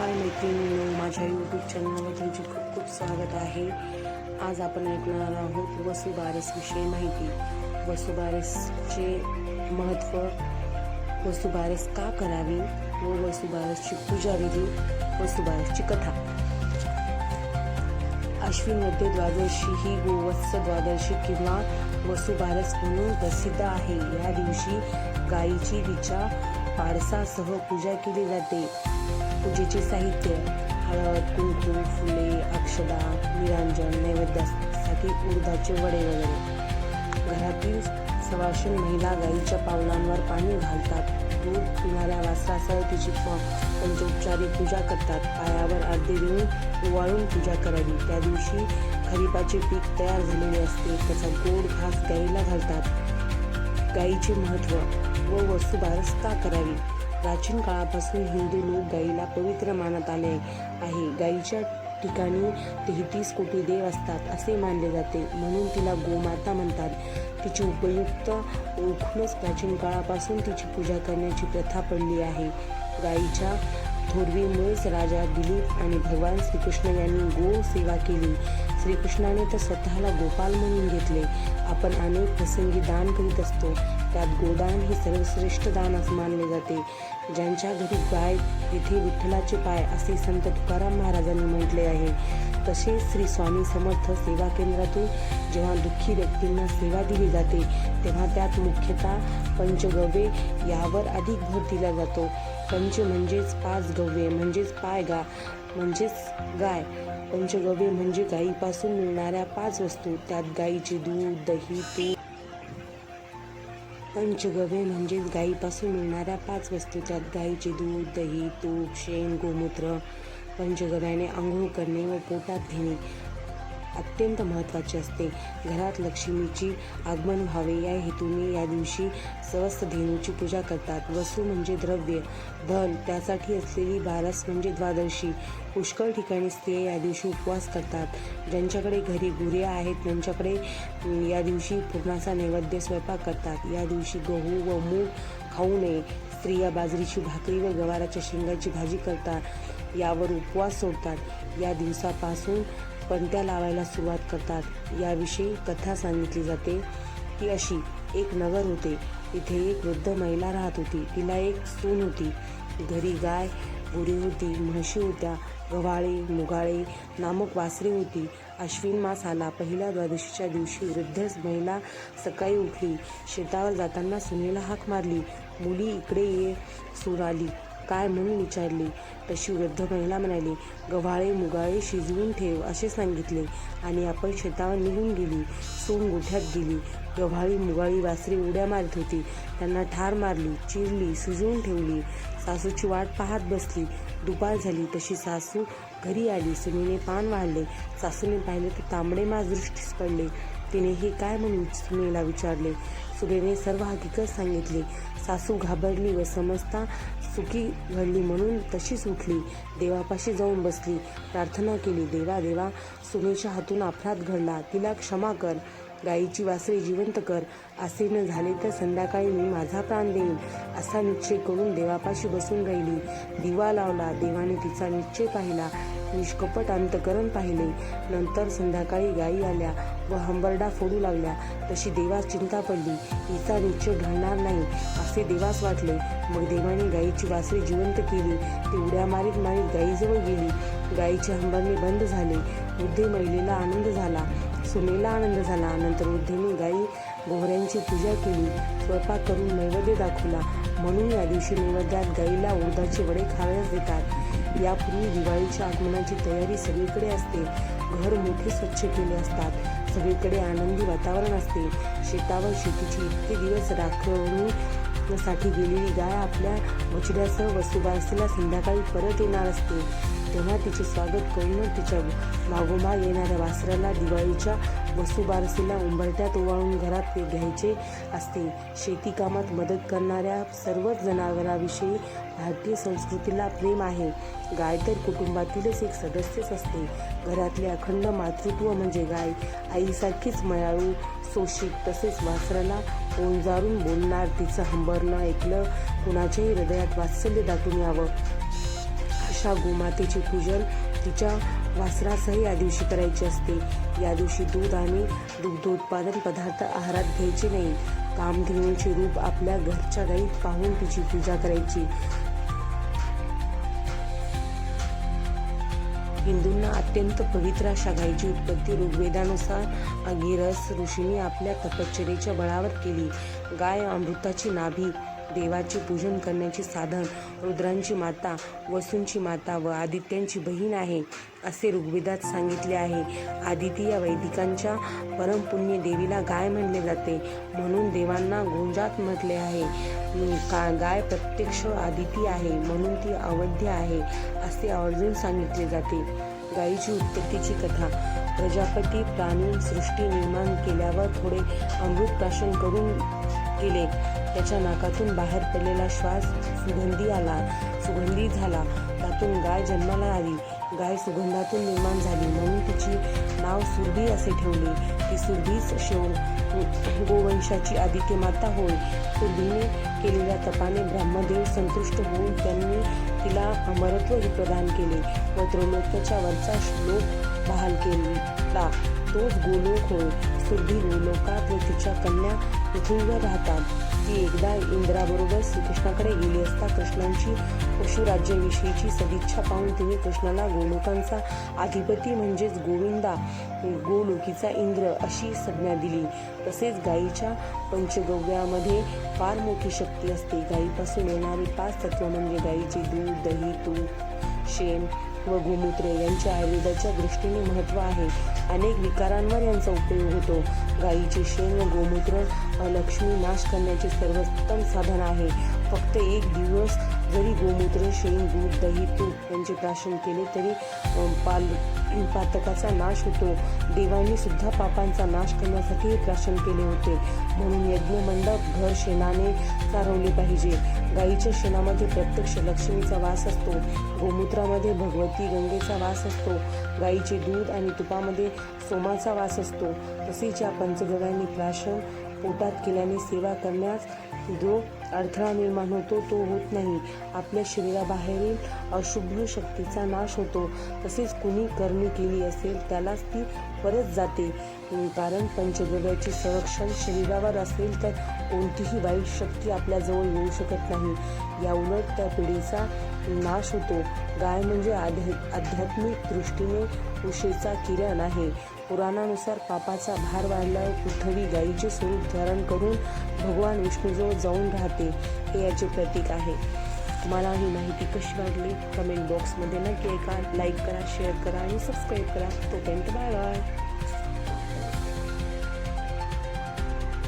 हाय मैत्रिणी माझ्या यूट्यूब चॅनलवर तुमचे खूप खूप स्वागत आहे. आज आपण ऐकणार आहोत वसुबारसविषयी माहिती. वसुबारसचे महत्त्व वसुबारस का करावी व वसुबारसची पूजा विधी वसुबारसची कथा. अश्विनमध्ये द्वादशी ही गोवत्स द्वादशी किंवा वसुबारस म्हणून प्रसिद्ध आहे. या दिवशी गायीची तिच्या पारसासह पूजा केली जाते. पूजेचे साहित्य हळद कुंकू फुले अक्षदा निरांजन नैवेद्यासाठी उडदाचे वडे वगैरे. घरातील सवाशीण महिला गाईच्या पावलांवर पाणी घालतात. दूध पिणाऱ्या वासरासह तिची पंचोपचारी पूजा करतात. पायावर अर्धे देऊन ओवाळून पूजा करावी. त्या दिवशी खरीपाचे पीक तयार झालेले असते. त्याचा गोड घास गाईला घालतात. गाईचे महत्त्व व वस्तुबारस का करावी. प्राचीन काळापासून हिंदू लोक गाईला पवित्र मानत आले आहे. गाईच्या ठिकाणी तेहतीस कोटी देव असतात असे मानले जाते. म्हणून तिला गोमाता म्हणतात. तिची उपयुक्त ओळखूनच प्राचीन काळापासून तिची पूजा करण्याची प्रथा पडली आहे. गाईच्या थोरवीमुळेच राजा दिलीप आणि भगवान श्रीकृष्ण यांनी गो सेवा केली. श्रीकृष्णाने तर स्वतःला गोपाल म्हणून घेतले. आपण अनेक प्रसंगी दान करीत असतो. त्यात गोदान हे सर्वश्रेष्ठ दान असं मानले जाते. ज्यांच्या घरी गाय तिथे विठ्ठलाचे पाय असे संत तुकाराम महाराजांनी म्हटले आहे. तसेच श्री स्वामी समर्थ सेवा केंद्रातून जेव्हा दुःखी व्यक्तींना सेवा दिली जाते तेव्हा त्यात मुख्यतः पंचगव्ये यावर अधिक भर दिला जातो. पंच म्हणजेच पाच गव्ये म्हणजेच पाय गा म्हणजेच गाय. पंचगव्ये म्हणजे गायीपासून मिळणाऱ्या पाच वस्तू. त्यात गायीचे दूध दही तूप. पंचगव्ये म्हणजेच गायीपासून मिळणाऱ्या पाच वस्तू. त्यात गायीचे दूध दही तूप शेण गोमूत्र. पंचगव्याने आंघोळ करणे व पोटात घेणे. अत्यंत महत्त्वाची असते. घरात लक्ष्मीची आगमन व्हावे या हेतूने या दिवशी स्वस्त धेनूची पूजा करतात. वसू म्हणजे द्रव्य धन त्यासाठी असलेली बारस म्हणजे द्वादशी. पुष्कळ ठिकाणी स्त्रिया या दिवशी उपवास करतात. ज्यांच्याकडे घरी गुरे आहेत त्यांच्याकडे या दिवशी पूर्णाचा नैवेद्य स्वयंपाक करतात. या दिवशी गहू व मूग खाऊ नये. स्त्रिया बाजरीची भाकरी व गवाराच्या शेंगाची भाजी करतात. यावर उपवास सोडतात. या दिवसापासून पणत्या लावायला सुरुवात करतात. याविषयी कथा सांगितली जाते. ती अशी एक नगर होते. तिथे एक वृद्ध महिला राहत होती. तिला एक सून होती. घरी गाय गुरी होती म्हशी होत्या गव्हाळे मुगाळे नामक वासरे होती. अश्विन मास आला. पहिल्या द्वादशीच्या दिवशी वृद्ध महिला सकाळी उठली. शेतावर जाताना सुनेला हाक मारली. मुली इकडे ये सूर आली. काय म्हणून विचारली? तशी वृद्ध महिला म्हणाली गव्हाळे मुगाळे शिजवून ठेव असे सांगितले. आणि आपण शेतावर निघून गेली. सून गोठ्यात गेली. गव्हाळी मुगाळी वासरी उड्या मारत होती. त्यांना ठार मारली चिरली शिजवून ठेवली. सासूची वाट पाहत बसली. दुपार झाली. तशी सासू घरी आली सुनेने पान वाढले सासूने पाहिले तर तांबडे मास दृष्टीस पडले. तिने हे काय म्हणून सुनेला विचारले? सुनेने सर्व हकीकत सांगितली. सासू घाबरली व समजता सुखी घडली म्हणून तशीच उठली. देवापाशी जाऊन बसली. प्रार्थना केली देवा देवा सुनेच्या हातून अपराध घडला. तिला क्षमा कर. गायीची वासरे जिवंत कर. असे न झाले तर संध्याकाळी मी माझा प्राण देईन असा निश्चय करून देवापाशी बसून राहिली. दिवा लावला देवाने तिचा निश्चय पाहिला. निष्कपट अंतकरण पाहिले. नंतर संध्याकाळी गायी आल्या व हंबरडा फोडू लागल्या. तशी देवास चिंता पडली. हिचा निश्चय ढळणार नाही असे देवास वाटले. मग देवाने गायीची वासरे जिवंत केली. ती उड्या मारीत मारीत गायीजवळ गेली. गायीची हंबरणे बंद झाले. वृद्धे महिलेला आनंद झाला. सुनेला आनंद झाला. नंतर वृद्धेने गायी गोहऱ्यांची पूजा केली. स्वयंपाक करून नैवेद्य दाखवला. म्हणून या दिवशी नैवेद्यात गाईला उडदाचे वडे खाण्यास देतात. यापूर्वी दिवाळीच्या आगमनाची तयारी सगळीकडे असते. घर मोठे स्वच्छ केले असतात. सगळीकडे आनंदी वातावरण असते. शेतावर शेतीची इतके दिवस राखणी साठी गेलेली गाय आपल्या वचड्यासह वसुबारसीला संध्याकाळी परत येणार असते. तेव्हा तिचे स्वागत करूनच तिच्या मागोमाग येणाऱ्या वासराला दिवाळीच्या वसुबारसीला उंबरट्यात ओवाळून घरात ते घ्यायचे असते. शेतीकामात मदत करणाऱ्या सर्वच जनावरांविषयी भारतीय संस्कृतीला प्रेम आहे. गाय तर कुटुंबातीलच एक सदस्यच असते. घरातले अखंड मातृत्व म्हणजे गाय. आईसारखीच मयाळू सोशिक तसेच वासराला ओंजारून बोलणार तिचं हंबरणं ऐकलं कुणाच्याही हृदयात वात्सल्य दाटून यावं. अशा गोमातेचे पूजन तिच्या वासरासही या दिवशी करायचे असते. या दिवशी दूध आणि दुग्धोत्पादन पदार्थ आहारात घ्यायचे नाही. कामधेनूचे रूप आपल्या घरच्या गाईत पाहून तिची पूजा करायची. हिंदूंना अत्यंत पवित्र अशा गायीची उत्पत्ती ऋग्वेदानुसार अगिरस ऋषींनी आपल्या तपश्चरेच्या बळावर केली. गाय अमृताची नाभी देवाचे पूजन करण्याचे साधन रुद्रांची माता वसूंची माता व आदित्यांची बहीण आहे असे ऋग्वेदात सांगितले आहे. आदिती या वैदिकांच्या परमपुण्य देवीला गाय म्हणले जाते. म्हणून देवांना गुंजात म्हटले आहे. का गाय प्रत्यक्ष आदिती आहे म्हणून ती अवध्य आहे असे आवर्जून सांगितले जाते. गायीची उत्पत्तीची कथा. प्रजापती प्राणी सृष्टी निर्माण केल्यावर थोडे अमृत प्राशन करून केले त्याच्या नाकातून बाहेर पडलेला श्वास सुगंधी आला. सुगंधी झाला. त्यातून गाय जन्माला आली. गाय सुगंधातून निर्माण झाली. म्हणून तिची नाव सुरभी असे ठेवले. ती सुरभीच शेव गोवंशाची आदित्य माता होय. सुरभीने केलेल्या तपाने ब्रह्मदेव संतुष्ट होऊन त्यांनी तिला अमरत्व प्रदान केले व त्रैलोक्याच्या वरचा श्लोक बहाल केला. तोच गोलोक होय. सुरभी गोलोकात व तिच्या कन्या पृथ्वीवर राहतात. ती एकदा इंद्राबरोबर श्रीकृष्णाकडे गेली असता कृष्णांची पशुराज्याविषयीची सदिच्छा पाहून तिने कृष्णाला गोलोकांचा अधिपती म्हणजेच गोविंदा गोलोकीचा इंद्र अशी संज्ञा दिली. तसेच गायीच्या पंचगव्यामध्ये फार मोठी शक्ती असते. गायीपासून येणारी पाच तत्व म्हणजे गायीचे दूध दही तूप शेण व गोमूत्र यांचे आयुर्वेदाच्या दृष्टीने महत्त्व आहे. अनेक विकारांवर यांचा उपयोग होतो. गाईचे शेण व गोमूत्र लक्ष्मी नाश करण्याचे सर्वोत्तम साधन आहे. फक्त एक दिवस जरी गोमूत्र शेण दूध दही तूप यांचे प्राशन केले तरी पाल पातकाचा नाश होतो. देवांनी सुद्धा पापांचा नाश करण्यासाठी हे प्राशन केले होते. म्हणून यज्ञमंडप घर शेणाने चारवले पाहिजे. गाईच्या शेणामध्ये प्रत्यक्ष लक्ष्मीचा वास असतो. गोमूत्रामध्ये भगवती गंगेचा वास असतो. गाईचे दूध आणि तुपामध्ये सोमाचा वास असतो. तसेच या पंचगव्यांनी प्राशन पोटात केल्याने सेवा करण्यास जो अडथळा निर्माण होतो तो होत नाही. आपल्या शरीराबाहेरील अशुभ शक्तीचा नाश होतो. तसेच कुणी करणी केली असेल त्यालाच ती परत जाते. कारण पंचगव्याचे संरक्षण शरीरावर असेल तर कोणतीही वाईट शक्ती आपल्याजवळ येऊ शकत नाही. या उलट त्या पिढीचा नाश होतो. गाय म्हणजे आध्या आध्यात्मिक दृष्टीने उशेचा किरण आहे. पुराणानुसार पापाचा भार वाढल्यावर पृथ्वी गायीचे स्वरूप धारण करून भगवान विष्णूजवळ जाऊन राहते हे याचे प्रतीक आहे. तुम्हाला ही माहिती कशी वाटली? कमेंट बॉक्समध्ये नक्की ऐका लाईक करा शेअर करा आणि सबस्क्राईब करा. तोपर्यंत बाय बाय